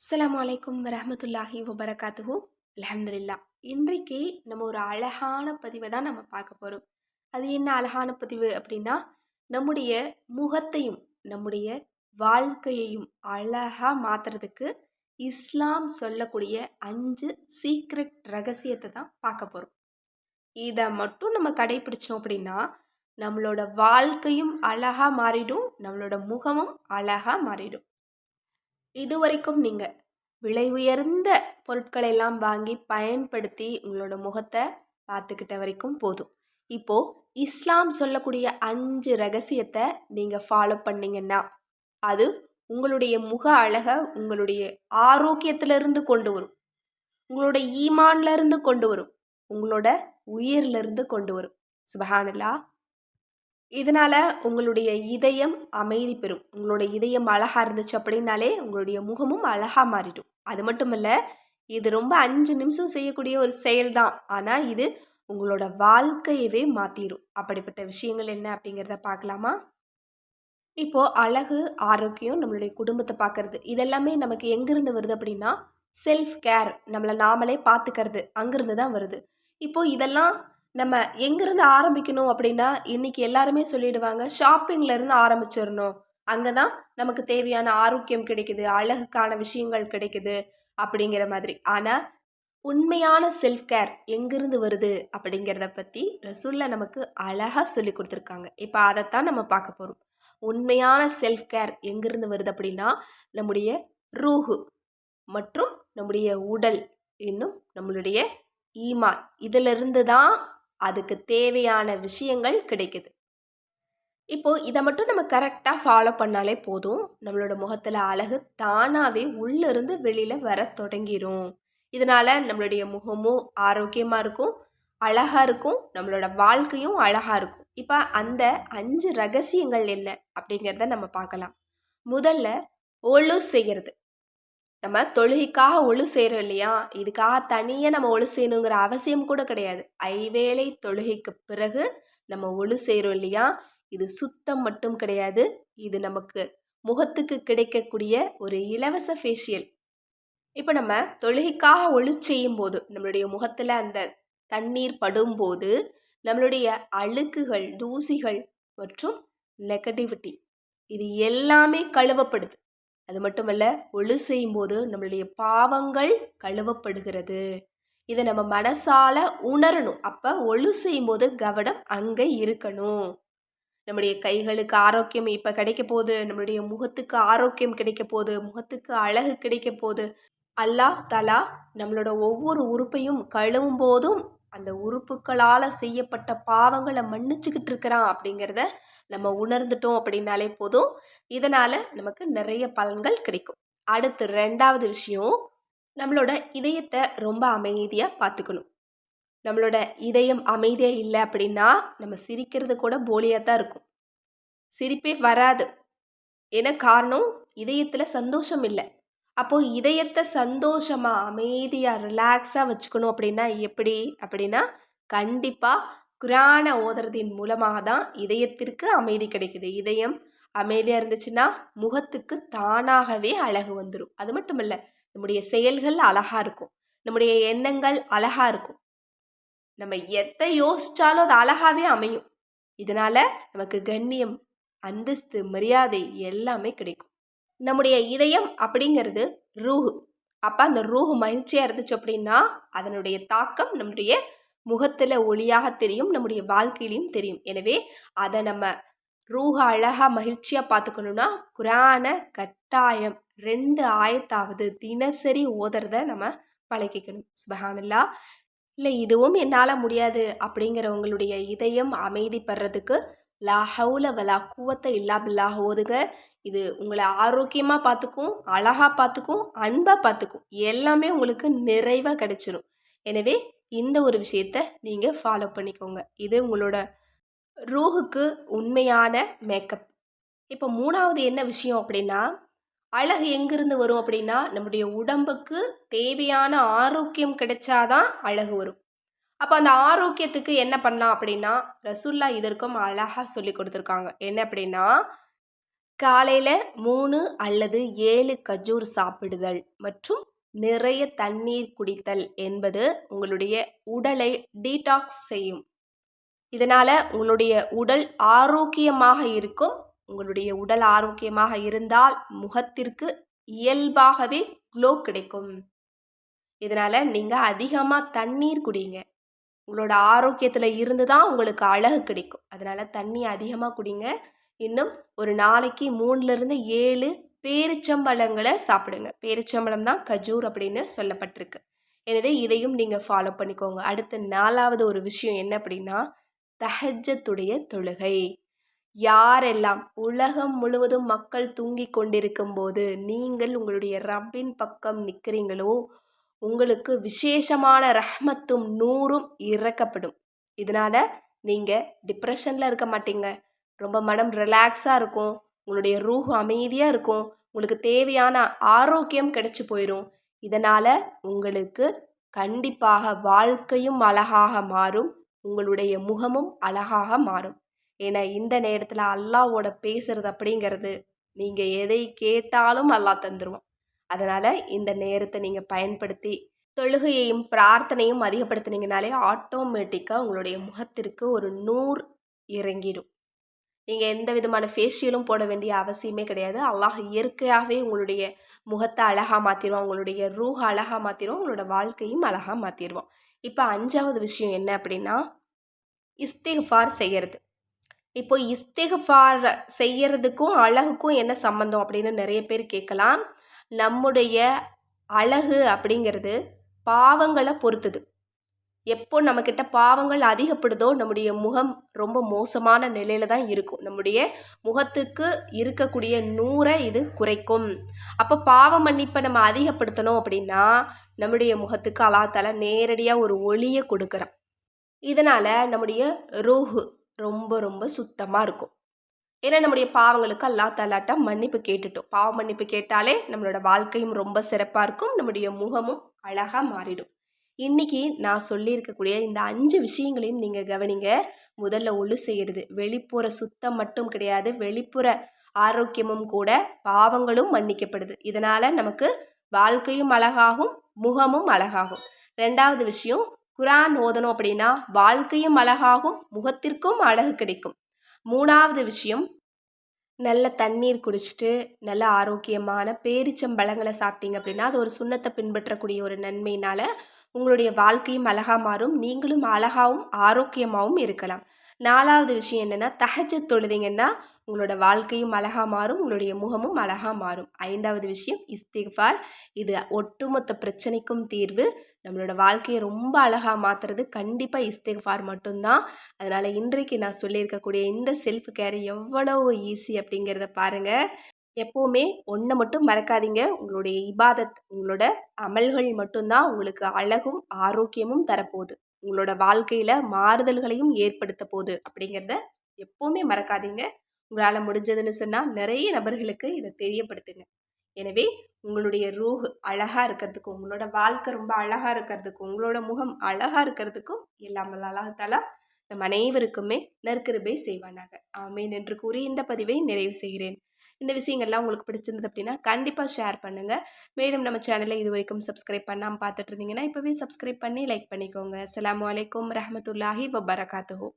அஸ்லாம் வலைக்கம் வரமத்துல்லாஹி வபரகாத்துஹூ. அலமதுல்லா இன்றைக்கு நம்ம ஒரு அழகான பதிவை தான் நம்ம பார்க்க போகிறோம் அது என்ன அழகான பதிவு அப்படின்னா நம்முடைய முகத்தையும் நம்முடைய வாழ்க்கையையும் அழகாக மாற்றுறதுக்கு இஸ்லாம் சொல்லக்கூடிய அஞ்சு சீக்ரெட் ரகசியத்தை தான் பார்க்க போகிறோம் இதை மட்டும் நம்ம கடைபிடிச்சோம் அப்படின்னா நம்மளோட வாழ்க்கையும் அழகாக மாறிடும் நம்மளோட முகமும் அழகாக மாறிடும். இதுவரைக்கும் நீங்கள் விலை உயர்ந்த பொருட்களை எல்லாம் வாங்கி பயன்படுத்தி உங்களோட முகத்தை பார்த்துக்கிட்ட வரைக்கும் போதும். இப்போது இஸ்லாம் சொல்லக்கூடிய அஞ்சு ரகசியத்தை நீங்கள் ஃபாலோ பண்ணிங்கன்னா அது உங்களுடைய முக அழகை உங்களுடைய ஆரோக்கியத்திலிருந்து கொண்டு வரும். உங்களோட ஈமான்லேருந்து கொண்டு வரும். உங்களோட உயிர்லேருந்து கொண்டு வரும். சுபஹானல்லா. இதனால் உங்களுடைய இதயம் அமைதி பெறும். உங்களுடைய இதயம் அழகாக இருந்துச்சு அப்படின்னாலே உங்களுடைய முகமும் அழகாக மாறிடும். அது மட்டும் இல்லை இது ரொம்ப அஞ்சு நிமிஷம் செய்யக்கூடிய ஒரு செயல் தான் ஆனால் இது உங்களோட வாழ்க்கையவே மாற்றிடும் அப்படிப்பட்ட விஷயங்கள் என்ன அப்படிங்கிறத பார்க்கலாமா? இப்போது அழகு ஆரோக்கியம் நம்மளுடைய குடும்பத்தை பார்க்குறது. இதெல்லாமே நமக்கு எங்கேருந்து வருது அப்படின்னா செல்ஃப் கேர் நம்மளை நாமளே பார்த்துக்கிறது. அங்கேருந்து தான் வருது. இப்போது இதெல்லாம் நம்ம எங்கேருந்து ஆரம்பிக்கணும் அப்படின்னா இன்றைக்கி எல்லாருமே சொல்லிடுவாங்க ஷாப்பிங்லேருந்து ஆரம்பிச்சிடணும். அங்கே தான் நமக்கு தேவையான ஆரோக்கியம் கிடைக்குது அழகுக்கான விஷயங்கள் கிடைக்குது அப்படிங்கிற மாதிரி. ஆனால் உண்மையான செல்ஃப் கேர் எங்கேருந்து வருது அப்படிங்கிறத பற்றி ரசூல்ல நமக்கு அழகாக சொல்லி கொடுத்துருக்காங்க. இப்போ அதைத்தான் நம்ம பார்க்க போகிறோம் உண்மையான செல்ஃப் கேர் எங்கேருந்து வருது அப்படின்னா நம்முடைய ரூஹு மற்றும் நம்முடைய உடல் இன்னும் நம்மளுடைய ஈமான். இதிலிருந்து தான் அதுக்கு தேவையான விஷயங்கள் கிடைக்குது. இப்போது இதை மட்டும் நம்ம கரெக்டாக ஃபாலோ பண்ணாலே போதும். நம்மளோட முகத்தில் அழகு தானாகவே உள்ளிருந்து வெளியில் வர தொடங்கிடும் இதனால் நம்மளுடைய முகமும் ஆரோக்கியமாக இருக்கும் அழகாக இருக்கும் நம்மளோட வாழ்க்கையும் அழகாக இருக்கும். இப்போ அந்த அஞ்சு ரகசியங்கள் என்ன அப்படிங்கிறத நம்ம பார்க்கலாம். முதல்ல ஒழு செய்கிறது நம்ம தொழுகைக்காக ஒழு செய்கிறோம் இல்லையா? இதுக்காக தனியாக நம்ம ஒழு செய்யணுங்கிற அவசியம் கூட கிடையாது. ஐவேளை தொழுகைக்கு பிறகு நம்ம ஒழு செய்கிறோம் இல்லையா? இது சுத்தம் மட்டும் கிடையாது. இது நமக்கு முகத்துக்கு கிடைக்கக்கூடிய ஒரு இலவச ஃபேஷியல் இப்போ நம்ம தொழுகைக்காக ஒழு செய்யும் போது நம்மளுடைய முகத்தில் அந்த தண்ணீர் படும்போது நம்மளுடைய அழுக்குகள் தூசிகள் மற்றும் நெகட்டிவிட்டி இது எல்லாமே கழுவப்படுது. அது மட்டுமல்ல ஒழு செய்யும்போது நம்மளுடைய பாவங்கள் கழுவப்படுகிறது. இதை நம்ம மனசால் உணரணும். அப்போ ஒழு செய்யும்போது கவனம் அங்கே இருக்கணும். நம்முடைய கைகளுக்கு ஆரோக்கியம் இப்போ கிடைக்க போகுது நம்மளுடைய முகத்துக்கு ஆரோக்கியம் கிடைக்க போகுது முகத்துக்கு அழகு கிடைக்க போகுது. அல்லாஹ் தலா நம்மளோட ஒவ்வொரு உறுப்பையும் கழுவும் போதும் அந்த உறுப்புகளால் செய்யப்பட்ட பாவங்களை மன்னிச்சுக்கிட்டு இருக்கிறான் அப்படிங்கிறத நம்ம உணர்ந்துட்டோம் அப்படின்னாலே போதும். இதனால் நமக்கு நிறைய பலன்கள் கிடைக்கும். அடுத்து ரெண்டாவது விஷயம் நம்மளோட இதயத்தை ரொம்ப அமைதியாக பார்த்துக்கணும். நம்மளோட இதயம் அமைதியாக இல்லை அப்படின்னா நம்ம சிரிக்கிறது கூட போலியாக தான் இருக்கும். சிரிப்பே வராது. ஏன்னா காரணம்? இதயத்தில் சந்தோஷம் இல்லை. அப்போது இதயத்தை சந்தோஷமாக அமைதியாக ரிலாக்ஸாக வச்சுக்கணும் அப்படின்னா எப்படி? அப்படின்னா கண்டிப்பாக குரானை ஓதுறதின் மூலமாக தான் இதயத்திற்கு அமைதி கிடைக்குது. இதயம் அமைதியாக இருந்துச்சுன்னா முகத்துக்கு தானாகவே அழகு வந்துடும் அது மட்டும் இல்லை நம்முடைய செயல்கள் அழகாக இருக்கும். நம்முடைய எண்ணங்கள் அழகாக இருக்கும். நம்ம எதை யோசித்தாலும் அது அழகாகவே அமையும். இதனால் நமக்கு கண்ணியம் அந்தஸ்து மரியாதை எல்லாமே கிடைக்கும். நம்முடைய இதயம் அப்படிங்கிறது ரூஹு. அப்போ அந்த ரூஹு மகிழ்ச்சியாக இருந்துச்சு அப்படின்னா அதனுடைய தாக்கம் நம்முடைய முகத்தில் ஒளியாக தெரியும் நம்முடைய வாழ்க்கையிலையும் தெரியும். எனவே அதை நம்ம ரூஹ அழகாக மகிழ்ச்சியாக பார்த்துக்கணுன்னா குரான கட்டாயம் ரெண்டு ஆயத்தாவது தினசரி ஓதுறத நம்ம பழகிக்கணும். சுபஹானல்லா. இல்லை இதுவும் என்னால் முடியாது அப்படிங்கிறவங்களுடைய இதயம் அமைதிப்படுறதுக்கு லா ஹவுல வலா கூவத்தை இல்லா பில்லாக ஓதுக இது உங்களை ஆரோக்கியமாக பார்த்துக்கும் அழகாக பார்த்துக்கும் அன்பாக பார்த்துக்கும் எல்லாமே உங்களுக்கு நிறைவாக கிடச்சிரும். எனவே இந்த ஒரு விஷயத்த நீங்கள் ஃபாலோ பண்ணிக்கோங்க. இது உங்களோட ரூஹுக்கு உண்மையான மேக்கப் இப்போ மூணாவது என்ன விஷயம் அப்படின்னா அழகு எங்கேருந்து வரும் அப்படின்னா நம்முடைய உடம்புக்கு தேவையான ஆரோக்கியம் கிடைச்சாதான் அழகு வரும். அப்போ அந்த ஆரோக்கியத்துக்கு என்ன பண்ணலாம் அப்படின்னா ரசுல்லா இதற்கும் அழகாக சொல்லி கொடுத்துருக்காங்க. என்ன அப்படின்னா காலையில் மூணு அல்லது ஏழு கஜூர் சாப்பிடுதல் மற்றும் நிறைய தண்ணீர் குடித்தல் என்பது உங்களுடைய உடலை டீடாக்ஸ் செய்யும். இதனால் உங்களுடைய உடல் ஆரோக்கியமாக இருக்கும். உங்களுடைய உடல் ஆரோக்கியமாக இருந்தால் முகத்திற்கு இயல்பாகவே க்ளோ கிடைக்கும். இதனால் நீங்கள் அதிகமாக தண்ணீர் குடிங்க. உங்களோட ஆரோக்கியத்தில் இருந்து தான் உங்களுக்கு அழகு கிடைக்கும். அதனால் தண்ணி அதிகமாக குடிங்க. இன்னும் ஒரு நாளைக்கு மூணுலேருந்து ஏழு பேரிச்சம்பழங்களை சாப்பிடுங்க. பேரிச்சம்பழம் தான் கஜூர் அப்படின்னு சொல்லப்பட்டிருக்கு. எனவே இதையும் நீங்கள் ஃபாலோ பண்ணிக்கோங்க. அடுத்த நாலாவது ஒரு விஷயம் என்ன அப்படின்னா தஹஜத்துடைய தொழுகை. யாரெல்லாம் உலகம் முழுவதும் மக்கள் தூங்கி கொண்டிருக்கும் போது நீங்கள் உங்களுடைய ரப்பின் பக்கம் நிற்கிறீங்களோ உங்களுக்கு விசேஷமான ரஹ்மத்தும் நூறும் இறக்கப்படும். இதனால் நீங்கள் டிப்ரெஷனில் இருக்க மாட்டீங்க. ரொம்ப மனம் ரிலாக்ஸாக இருக்கும். உங்களுடைய ரூஹ் அமைதியாக இருக்கும். உங்களுக்கு தேவையான ஆரோக்கியம் கிடைச்சி போயிடும் இதனால் உங்களுக்கு கண்டிப்பாக வாழ்க்கையும் அழகாக மாறும். உங்களுடைய முகமும் அழகாக மாறும். ஏன்னா இந்த நேரத்தில் அல்லாவோட பேசுறது அப்படிங்கிறது நீங்கள் எதை கேட்டாலும் அல்லாஹ் தந்துடுவான் அதனால் இந்த நேரத்தை நீங்கள் பயன்படுத்தி தொழுகையையும் பிரார்த்தனையும் அதிகப்படுத்தினீங்கனாலே ஆட்டோமேட்டிக்காக உங்களுடைய முகத்திற்கு ஒரு நூறு இறங்கிடும். நீங்கள் எந்த விதமான ஃபேஷியலும் போட வேண்டிய அவசியமே கிடையாது. அல்லாஹ் இயற்கையாகவே உங்களுடைய முகத்தை அழகாக மாற்றிடுவோம் உங்களுடைய ரூஹ அழகாக மாற்றிடுவோம் உங்களோட வாழ்க்கையும் அழகாக மாற்றிடுவோம் இப்போ அஞ்சாவது விஷயம் என்ன அப்படின்னா இஸ்திஃபார் செய்கிறது இப்போ இஸ்திஃபார் செய்கிறதுக்கும் அழகுக்கும் என்ன சம்மந்தம் அப்படின்னு நிறைய பேர் கேட்கலாம். நம்முடைய அழகு அப்படிங்கிறது பாவங்களை பொறுத்தது. எப்போ நம்மக்கிட்ட பாவங்கள் அதிகப்படுதோ நம்முடைய முகம் ரொம்ப மோசமான நிலையில தான் இருக்கும். நம்முடைய முகத்துக்கு இருக்கக்கூடிய நூறை இது குறைக்கும். அப்போ பாவ மன்னிப்பை நம்ம அதிகப்படுத்தணும் அப்படின்னா நம்முடைய முகத்துக்கு அலாத்தால நேரடியாக ஒரு ஒளியை கொடுக்குறான். இதனால் நம்முடைய ரூஹு ரொம்ப ரொம்ப சுத்தமாக இருக்கும். ஏன்னா நம்முடைய பாவங்களுக்கு அல்லா தலாட்டா மன்னிப்பு கேட்டுட்டோம். பாவ மன்னிப்பு கேட்டாலே நம்மளோட வாழ்க்கையும் ரொம்ப சிறப்பாக இருக்கும். நம்முடைய முகமும் அழகாக மாறிடும். இன்றைக்கி நான் சொல்லியிருக்கக்கூடிய இந்த அஞ்சு விஷயங்களையும் நீங்கள் கவனிங்க. முதல்ல ஒழு செய்கிறது வெளிப்புற சுத்தம் மட்டும் கிடையாது. வெளிப்புற ஆரோக்கியமும் கூட பாவங்களும் மன்னிக்கப்படுது. இதனால் நமக்கு வாழ்க்கையும் அழகாகும் முகமும் அழகாகும். ரெண்டாவது விஷயம் குரான் ஓதணும் அப்படின்னா வாழ்க்கையும் அழகாகும் முகத்திற்கும் அழகு கிடைக்கும். மூணாவது விஷயம் நல்ல தண்ணீர் குடிச்சிட்டு நல்ல ஆரோக்கியமான பேரிச்சம்பழங்களை சாப்பிட்டீங்க அப்படின்னா அது ஒரு சுண்ணத்தை பின்பற்றக்கூடிய ஒரு நன்மையினால் உங்களுடைய வாழ்க்கையும் அழகாக மாறும். நீங்களும் அழகாகவும் ஆரோக்கியமாகவும் இருக்கலாம். நாலாவது விஷயம் என்னென்னா தகஜ தொழுதிங்கன்னா உங்களோட வாழ்க்கையும் அழகாக மாறும் உங்களுடைய முகமும் அழகாக மாறும். ஐந்தாவது விஷயம் இஸ்திஃபார் இது ஒட்டுமொத்த பிரச்சனைக்கும் தீர்வு. நம்மளோட வாழ்க்கையை ரொம்ப அழகாக மாற்றுறது கண்டிப்பாக இஸ்திஃபார் மட்டும்தான். அதனால் இன்றைக்கு நான் சொல்லியிருக்கக்கூடிய இந்த செல்ஃப் கேர் எவ்வளவு ஈஸி அப்படிங்கிறத பாருங்கள் எப்போவுமே ஒன்றை மட்டும் மறக்காதீங்க. உங்களுடைய இபாதத் உங்களோட அமல்கள் மட்டும்தான் உங்களுக்கு அழகும் ஆரோக்கியமும் தரப்போகுது. உங்களோட வாழ்க்கையில் மாறுதல்களையும் ஏற்படுத்த போகுது அப்படிங்கிறத எப்போவுமே மறக்காதீங்க. உங்களால் முடிஞ்சதுன்னு சொன்னால் நிறைய நபர்களுக்கு இதை தெரியப்படுத்துங்க. எனவே உங்களுடைய ரூஹ் அழகாக இருக்கிறதுக்கும் உங்களோட வாழ்க்கை ரொம்ப அழகாக இருக்கிறதுக்கும் உங்களோட முகம் அழகாக இருக்கிறதுக்கும் எல்லாம் அழகத்தாலா நம் அனைவருக்குமே நற்கிருபை செய்வானாக. ஆமேன் என்று கூறி இந்த பதிவை நிறைவு செய்கிறேன். இந்த விஷயங்கள்லாம் உங்களுக்கு பிடிச்சிருந்தது அப்படின்னா கண்டிப்பாக ஷேர் பண்ணுங்கள் மேலும் நம்ம சேனலை இது வரைக்கும் சப்ஸ்கிரைப் பண்ணாமல் பார்த்துட்டு இருந்தீங்கன்னா இப்போவே சப்ஸ்கிரைப் பண்ணி லைக் பண்ணிக்கோங்க. அலாம் வலைக்கம் ரஹமத்துல்லாஹி வபரகாத்துஹூ.